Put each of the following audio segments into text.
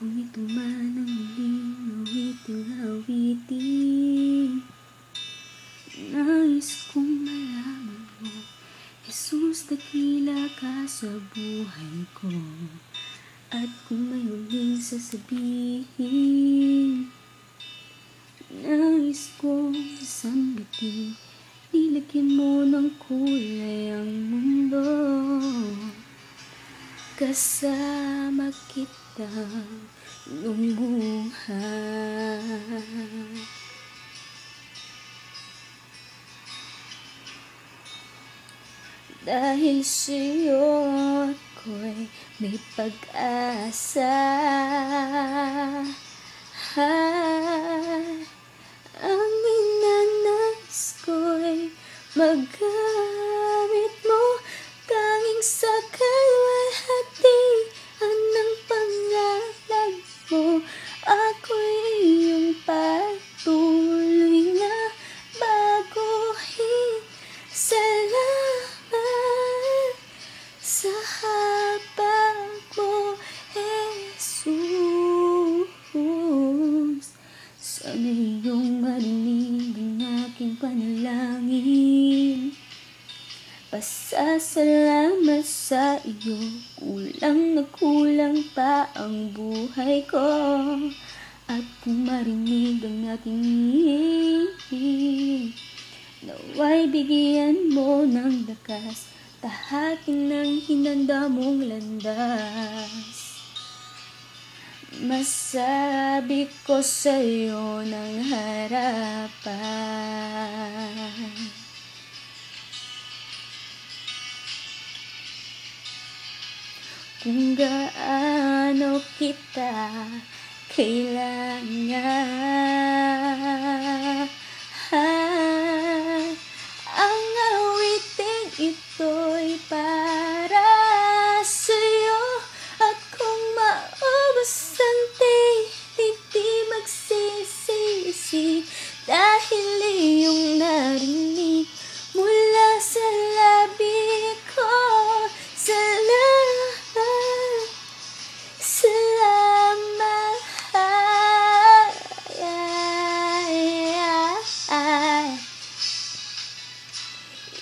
Kung ito man ang muling awiting awitin Nais kong malaman mo Jesus, dakila ka sa buhay ko. At kung may huling sasabihin Nais kong sambitin Nilagyan mo ng kulay ang mundo. Kasama kita buhay. Dahil sa'yo ako'y may pag-asa. Ang ninanais ko'y magamit Pasasalamat sa iyo Kulang na kulang pa ang buhay ko. At kung marinig ang aking hiling Naway bigyan mo ng lakas Tahakin ng hinanda mong landas. Masabi ko sa'yo ng harapan Kung gaano kita kailangan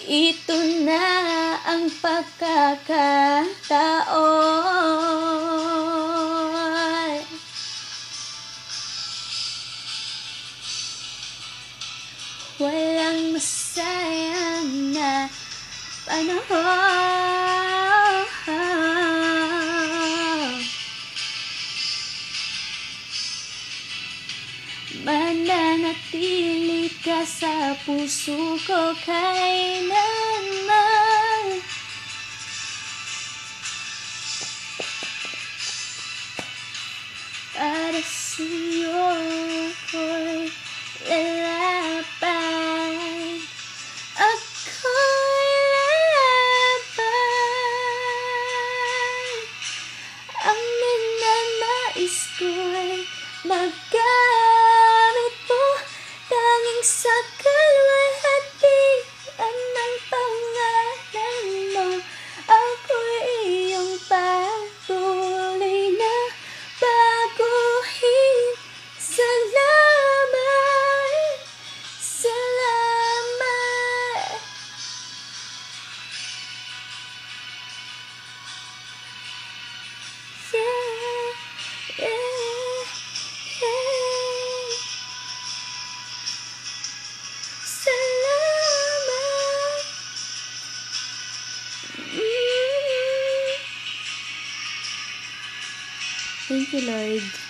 Ito na ang pagkakataon. Walang masayang na panahon Mananatili ka sa puso ko kailanman segala Thank you, Lord.